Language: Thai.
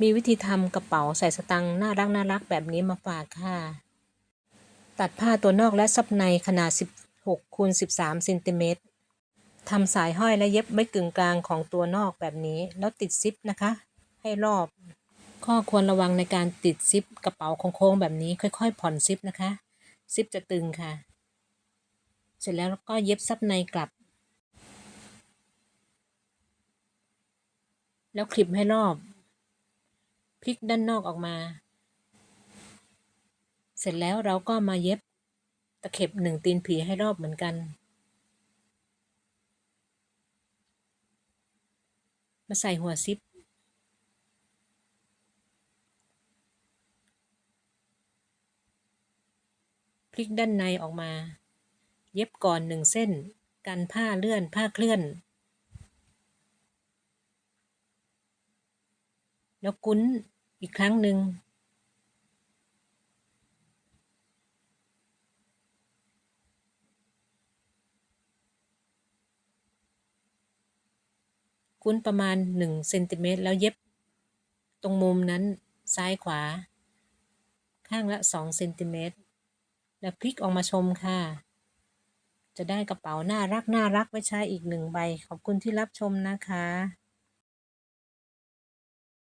มีวิธีทำกระเป๋าใส่สตังค์น่ารักน่ารักแบบนี้มาฝากค่ะ ตัดผ้าตัวนอกและซับในขนาด 16คูณ13เซนติเมตรทำสายห้อยและเย็บไว้กึ่งกลางของตัวนอกแบบนี้ แล้วติดซิปนะคะ ให้รอบ ข้อควรระวังในการติดซิปกระเป๋าโค้งๆแบบนี้ค่อยๆ ผ่อนซิปนะคะ ซิปจะตึงค่ะ เสร็จแล้วก็เย็บซับในกลับ แล้วคลิปให้รอบ พลิกด้านนอกออกมา เสร็จแล้วเราก็มาเย็บตะเข็บหนึ่งตีนผีให้รอบเหมือนกัน มาใส่หัวซิป พลิกด้านในออกมา เย็บก่อนหนึ่งเส้น กันผ้าเลื่อนผ้าเคลื่อน แล้วกุ้นอีกครั้งหนึ่ง กุ้นประมาณ1เซนติเมตรแล้วเย็บ ตรงมุมนั้นซ้ายขวา ข้างละ2เซนติเมตรแล้วพลิกออกมาชมค่ะ จะได้กระเป๋าน่ารักน่ารักไว้ใช้อีกหนึ่งใบ ขอบคุณที่รับชมนะคะ